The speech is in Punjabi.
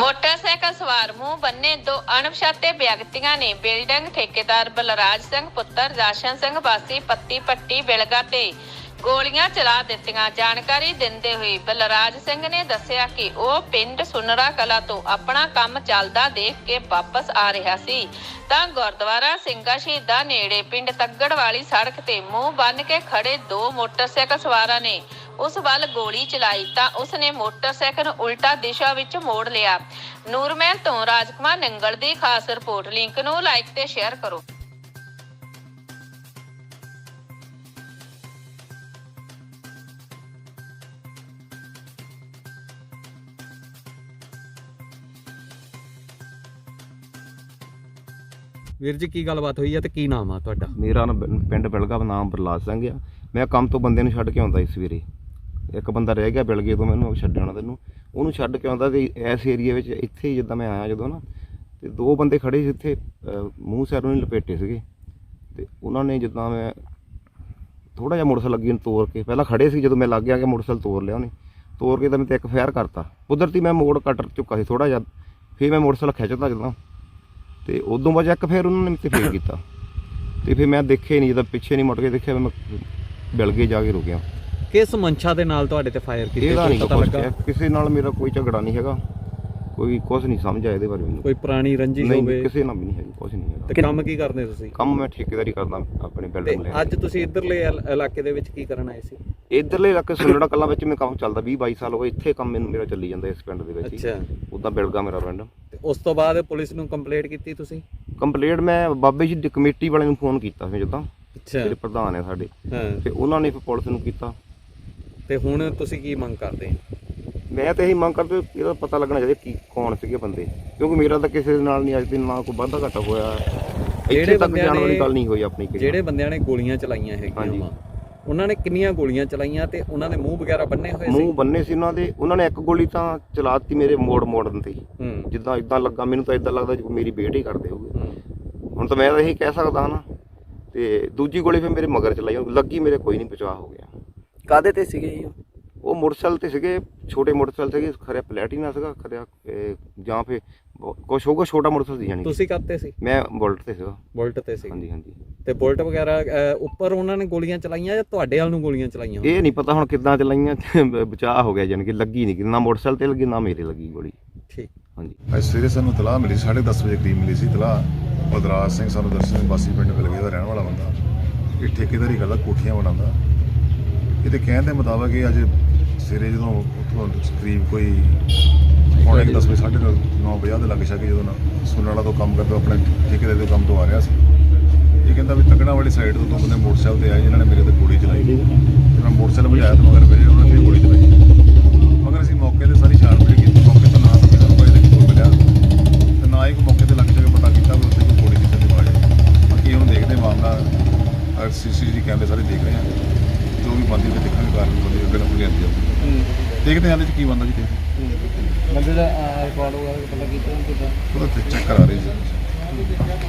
ਮੋਟਰਸਾਈਕਲ ਸਵਾਰ ਮੂੰਹ ਬੰਨੇ ਦੋ ਅਣਪਛਾਤੇ ਵਿਅਕਤੀਆਂ ਨੇ ਬਿਲਡਿੰਗ ਠੇਕੇਦਾਰ ਬਲਰਾਜ ਸਿੰਘ, ਪੁੱਤਰ ਰਾਸ਼ਨ ਸਿੰਘ, ਵਾਸੀ ਪੱਤੀ ਪੱਟੀ ਬਿਲਗਾ ਤੇ ਗੋਲੀਆਂ ਚਲਾ ਦਿੱਤੀਆਂ। ਜਾਣਕਾਰੀ ਦਿੰਦੇ ਹੋਏ ਬਲਰਾਜ ਸਿੰਘ ਨੇ ਦੱਸਿਆ ਕਿ ਉਹ ਪਿੰਡ ਸੁਨਰਾ ਕਲਾ ਤੋਂ ਆਪਣਾ ਕੰਮ ਚੱਲਦਾ ਦੇਖ ਕੇ ਵਾਪਸ ਆ ਰਿਹਾ ਸੀ। ਤਾਂ ਗੁਰਦੁਆਰਾ ਸਿੰਘਾ ਸ਼ਹੀਦਾਂ ਨੇੜੇ ਪਿੰਡ ਤੱਗੜ ਵਾਲੀ ਸੜਕ ਤੇ ਮੂੰਹ ਬੰਨ ਕੇ ਖੜੇ ਦੋ ਮੋਟਰਸਾਈਕਲ ਸਵਾਰਾਂ ਨੇ ਉਸ ਵੱਲ ਗੋਲੀ ਚਲਾਈ ਤਾਂ ਉਸ ਨੇ ਮੋਟਰਸਾਈਕਲ ਨੂੰ ਉਲਟਾ ਦਿਸ਼ਾ ਵਿੱਚ ਮੋੜ ਲਿਆ। ਨੂਰਮਹਿਲ ਤੋਂ ਰਾਜਕੁਮਾਰ ਨੰਗਲ ਦੀ ਖਾਸ ਰਿਪੋਰਟ ਲਿੰਕ ਨੂੰ ਲਾਈਕ ਤੇ ਸ਼ੇਅਰ ਕਰੋ। ਵੀਰ ਜੀ ਕੀ ਗੱਲਬਾਤ ਹੋਈ ਹੈ ਤੇ ਕੀ ਨਾਮ ਆ ਤੁਹਾਡਾ? ਮੇਰਾ ਨਾ ਪਿੰਡ ਬਿਲਗਾ ਨਾਮ ਬਰਲਾਜ ਸਿੰਘ ਆ। ਮੈਂ ਕੰਮ ਤੋਂ ਬੰਦੇ ਨੂੰ ਛੱਡ ਕੇ ਆਉਂਦਾ ਸੀ ਸਵੇਰੇ। ਇੱਕ ਬੰਦਾ ਰਹਿ ਗਿਆ ਬਿਲਗੇ ਤੋਂ ਮੈਨੂੰ ਛੱਡਣਾ ਤੈਨੂੰ। ਉਹਨੂੰ ਛੱਡ ਕੇ ਆਉਂਦਾ ਤੇ ਇਸ ਏਰੀਆ ਵਿੱਚ, ਇੱਥੇ ਹੀ ਜਿੱਦਾਂ ਮੈਂ ਆਇਆ ਜਦੋਂ ਨਾ, ਤੇ ਦੋ ਬੰਦੇ ਖੜੇ ਸੀ ਇੱਥੇ ਮੂੰਹ ਸਿਰ ਨੂੰ ਲਪੇਟੇ ਸੀਗੇ। ਤੇ ਉਹਨਾਂ ਨੇ ਜਿੱਦਾਂ ਮੈਂ ਥੋੜਾ ਜਿਹਾ ਮੋਟਰਸਾਈਕਲ ਲੱਗੀ ਨੂੰ ਤੋੜ ਕੇ, ਪਹਿਲਾਂ ਖੜੇ ਸੀ ਜਦੋਂ ਮੈਂ ਲੱਗ ਗਿਆ ਕਿ ਮੋਟਰਸਾਈਕਲ ਤੋੜ ਲਿਆ ਉਹਨੇ। ਤੋੜ ਕੇ ਤਾਂ ਮੈਂ ਤੇ ਇੱਕ ਫੇਰ ਕਰਤਾ। ਕੁਦਰਤੀ ਮੈਂ ਮੋੜ ਕੱਟ ਚੁੱਕਾ ਸੀ ਥੋੜਾ ਜਿਹਾ, ਫਿਰ ਮੈਂ ਮੋਟਰਸਾਈਕਲ ਖਿੱਚਦਾ ਜਦੋਂ। ਤੇ ਉਦੋਂ ਬਾਅਦ ਇੱਕ ਫੇਰ ਉਹਨਾਂ ਨੇ ਮੇਰੇ ਤੇ ਫੇਰ ਕੀਤਾ। ਤੇ ਫਿਰ ਮੈਂ ਦੇਖਿਆ ਨਹੀਂ, ਜਦੋਂ ਪਿੱਛੇ ਨਹੀਂ ਮੁੜ ਕੇ ਦੇਖਿਆ ਮੈਂ ਬਿਲਗੇ ਜਾ ਕੇ ਰੁਕਿਆ। ਕਿਸ ਮਨਸ਼ਾ ਦੇ ਨਾਲ ਤੁਹਾਡੇ ਤੇ ਫਾਇਰ ਕੀਤੇ? ਇਹਦਾ ਕੋਈ ਨਹੀਂ ਪਤਾ ਲੱਗਾ। ਕਿਸੇ ਨਾਲ ਮੇਰਾ ਕੋਈ ਝਗੜਾ ਨਹੀਂ ਹੈਗਾ। ਕੋਈ ਕੁਝ ਨਹੀਂ ਸਮਝ ਆਇਆ ਇਹਦੇ ਬਾਰੇ ਮੈਨੂੰ। ਕੋਈ ਪੁਰਾਣੀ ਰੰਜਿਸ਼ ਨਹੀਂ ਹੋਵੇ? ਕਿਸੇ ਨਾਲ ਵੀ ਨਹੀਂ ਹੈਗੀ ਕੁਝ ਨਹੀਂ ਤੇ ਹੈਗਾ ਕੰਮ ਕੀ ਕਰਦੇ ਤੁਸੀਂ? ਕੰਮ ਮੈਂ ਠੇਕੇਦਾਰੀ ਕਰਦਾ ਆਪਣੇ ਤੇ ਬਿਲਡਿੰਗ ਲੈ ਅੱਜ ਤੁਸੀਂ ਇਧਰਲੇ ਇਲਾਕੇ ਦੇ ਵਿੱਚ ਕੀ ਕਰਨ ਆਏ ਸੀ? ਇਧਰਲੇ ਇਲਾਕੇ ਸੁਲੜਾ ਕਲਾਂ ਵਿੱਚ ਮੈਂ ਕੰਮ ਚੱਲਦਾ 20 22 ਸਾਲ ਹੋ ਗਏ ਇੱਥੇ ਕੰਮ ਮੈਨੂੰ ਮੇਰਾ ਚੱਲੀ ਜਾਂਦਾ ਇਸ ਪਿੰਡ ਦੇ ਵਿੱਚ ਹੀ। ਅੱਛਾ। ਉਦਾਂ ਬਿਲਗਾ ਮੇਰਾ ਪਿੰਡ। ਤੇ ਉਸ ਤੋਂ ਬਾਅਦ ਪੁਲਿਸ ਨੂੰ ਕੰਪਲੇਂਟ ਕੀਤੀ ਤੁਸੀਂ? ਕੰਪਲੀਟ ਮੈਂ ਬਾਬੇ ਜੀ ਦੀ ਕਮੇਟੀ ਵਾਲਿਆਂ ਨੂੰ ਫੋਨ ਕੀਤਾ ਸੀ ਜਿੱਦਾਂ। ਅੱਛਾ। ਜਿਹੜੇ ਪ੍ਰਧਾਨ ਹੈ ਸਾਡੇ। ਹਾਂ। ਤੇ ਉਹਨਾਂ ਨੇ ਫਿਰ ਪੁਲਿਸ ਨੂੰ ਕੀਤਾ। ਤੇ ਹੁਣ ਤੁਸੀਂ ਕੀ ਮੰਗ ਕਰਦੇ ਹੋ? ਮੈਂ ਤਾਂ ਇਹੀ ਮੰਗ ਕਰਦਾ ਵੀ ਇਹਦਾ ਪਤਾ ਲੱਗਣਾ ਚਾਹੀਦਾ ਕੀ ਕੌਣ ਸੀਗੇ ਬੰਦੇ। ਕਿਉਂਕਿ ਮੇਰਾ ਤਾਂ ਕਿਸੇ ਦੇ ਨਾਲ ਨਹੀਂ ਅੱਜ ਦਿਨ ਨਾ ਕੋਈ ਵਾਧਾ ਘਾਟਾ ਹੋਇਆ ਜਿਹੜੇ ਤੱਕ ਬੰਦਿਆਂ ਜਾਣ ਵਾਲੀ ਨੇ- ਗੱਲ ਨਹੀਂ ਹੋਈ ਆਪਣੀ ਕਿਸੇ ਜਿਹੜੇ ਬੰਦਿਆਂ ਨੇ ਗੋਲੀਆਂ ਚਲਾਈਆਂ ਹੈਗੀਆਂ ਹਾਂਜੀ। ਵਾ ਉਹਨਾਂ ਨੇ ਕਿੰਨੀਆਂ ਗੋਲੀਆਂ ਚਲਾਈਆਂ ਤੇ ਉਹਨਾਂ ਦੇ ਮੂੰਹ ਵਗੈਰਾ ਬੰਨੇ ਹੋਏ ਸੀ? ਮੂੰਹ ਬੰਨੇ ਸੀ ਉਹਨਾਂ ਦੇ ਉਹਨਾਂ ਨੇ ਇੱਕ ਗੋਲੀ ਤਾਂ ਚਲਾਤੀ ਮੇਰੇ ਮੋੜ ਮੋੜਨ ਤੇ। ਹੀ। ਹੂੰ ਜਿੱਦਾਂ ਇਦਾਂ ਲੱਗਾ ਮੈਨੂੰ ਤਾਂ ਇਦਾਂ ਲੱਗਦਾ ਜਿਵੇਂ ਮੇਰੀ ਬੇਟੀ ਕਰਦੇ ਹੋਗੇ ਹੂੰ। ਹੁਣ ਤਾਂ ਮੈਂ ਤਾਂ ਇਹੀ ਕਹਿ ਸਕਦਾ ਨਾ ਤੇ ਦੂਜੀ ਗੋਲੀ ਫਿਰ ਮੇਰੇ ਮਗਰ ਚਲਾਈ ਉਹ ਲੱਗੀ ਮੇਰੇ ਕੋਈ ਨਹੀਂ ਬਚਾਅ ਹੋ ਗਿਆ। ਕਾਦੇ ਤੇ ਸੀਗੇ ਜੀ ਉਹ? ਮੋਟਰਸਾਈਕਲ ਤੇ ਸੀਗੇ ਛੋਟੇ ਮੋਟਰਸਾਈਕਲ ਸੀਗੇ ਖਰਿਆ ਪਲੈਟੀਨਾ ਸੀਗਾ ਖਰਿਆ ਇਹ ਜਾਂ ਫਿਰ ਕੁਛ ਹੋਊਗਾ ਛੋਟਾ ਮੋਟਰਸਾਈਕਲ ਸੀ ਜਾਨੀ। ਤੁਸੀਂ ਕਾਤੇ ਸੀ? ਮੈਂ ਬੁਲਟ ਤੇ ਸੀਗਾ। ਬੁਲਟ ਤੇ ਸੀ ਹਾਂਜੀ ਹਾਂਜੀ। ਤੇ ਬੁਲਟ ਵਗੈਰਾ ਉੱਪਰ ਉਹਨਾਂ ਨੇ ਗੋਲੀਆਂ ਚਲਾਈਆਂ ਜਾਂ ਤੁਹਾਡੇ ਵੱਲ ਨੂੰ ਗੋਲੀਆਂ ਚਲਾਈਆਂ? ਇਹ ਨਹੀਂ ਪਤਾ ਹੁਣ ਕਿੱਦਾਂ ਚਲਾਈਆਂ ਬਚਾਅ ਹੋ ਗਿਆ ਜਾਨੀ ਕਿ ਲੱਗੀ ਨਹੀਂ ਨਾ ਮੋਟਰਸਾਈਕਲ ਤੇ ਲੱਗੀ ਨਾ ਮੇਰੇ ਲੱਗੀ ਗੋਲੀ। ਠੀਕ। ਹਾਂਜੀ। ਅੱਜ ਸਵੇਰੇ ਸਾਨੂੰ ਤਲਾਹ ਮਿਲੀ ਸੀ, ਸਾਢੇ 10 ਵਜੇ ਕਰੀਬ ਮਿਲੀ ਸੀ ਤਲਾਹ। ਬਲਰਾਜ ਸਿੰਘ ਸਾਨੂੰ ਦਰਸ਼ਨ ਵਾਸੀ ਪਿੰਡ ਬਿਲਗੇ ਦਾ ਰਹਿਣ ਵਾਲਾ ਬੰਦਾ। ਇਹ ਠੇਕੇਦਾਰੀ ਕਰਦਾ ਕੋਠੀਆਂ ਬਣਾਉਂਦਾ। ਇਹਦੇ ਕਹਿਣ ਦੇ ਮੁਤਾਬਕ ਇਹ ਅੱਜ ਸਵੇਰੇ ਜਦੋਂ ਉੱਥੋਂ ਕਰੀਬ ਕੋਈ ਪੌਣੇ 10 ਵਜੇ, ਸਾਢੇ 9 ਵਜੇ ਦੇ ਲੱਗ ਸਕੇ ਜਦੋਂ ਨਾ ਸੁਣਨ ਤੋਂ ਕੰਮ ਕਰਦਾ, ਆਪਣੇ ਠੇਕੇਦਾਰ ਤੋਂ ਕੰਮ ਤੋਂ ਆ ਰਿਹਾ ਸੀ। ਇਹ ਕਹਿੰਦਾ ਵੀ ਤਕੜਾ ਵਾਲੀ ਸਾਈਡ ਤੋਂ ਦੋ ਬੰਦੇ ਮੋਟਰਸਾਈਕਲ ਤੇ ਆਏ ਜਿਨ੍ਹਾਂ ਨੇ ਮੇਰੇ ਤੇ ਗੋਲੀ ਚਲਾਈ। ਤੇ ਮੈਂ ਮੋਟਰਸਾਈਕਲ ਭਜਾਇਆ ਤੇ ਮਗਰ ਮੇਰੇ ਉਹਨਾਂ ਨੇ ਗੋਲੀ ਚਲਾਈ। ਮਗਰ ਅਸੀਂ ਮੌਕੇ ਤੇ ਸਾਰੀ ਛਾਣਬੀਣ ਕੀਤੀ, ਮੌਕੇ ਤੋਂ ਨਾ ਤਾਂ ਸਾਨੂੰ ਕੋਈ ਇਹਦੇ ਮਿਲਿਆ। ਤੇ ਨਾ ਹੀ ਕੋਈ ਮੌਕੇ ਤੇ ਲੱਗ ਕੇ ਪਤਾ ਕੀਤਾ ਵੀ ਉੱਥੇ ਕੋਈ ਗੋਲੀ ਕਿੱਥੇ ਦੀ ਮਾਰੀ ਬਾਕੀ ਹੁਣ ਦੇਖਦੇ ਹਾਂ ਮਾਮਲਾ ਅਰ ਸੀਸੀਟੀਵੀ ਕੈਮਰੇ ਸਾਰੇ ਦੇਖ ਰਹੇ ਹਾਂ। ਜੋ ਵੀ ਬੰਦੀ ਤੇ ਦੇਖਾਂਗੇ ਕਾਰਨ ਬੰਦੇ ਅੱਗੇ ਨੂੰ ਲਿਆਂਦੀ ਜਾਊਗੀ ਦੇਖਦੇ ਇਹਦੇ ਚ ਕੀ ਬੰਦਾ ਜੀ ਦੇਖਦੇ ਬੰਦੇ ਦਾ ਰਿਕਾਰਡ ਵਗੈਰਾ ਪਤਾ ਕੀਤਾ ਉਹਦਾ ਚੈੱਕ ਕਰਾ ਰਹੇ ਜੀ।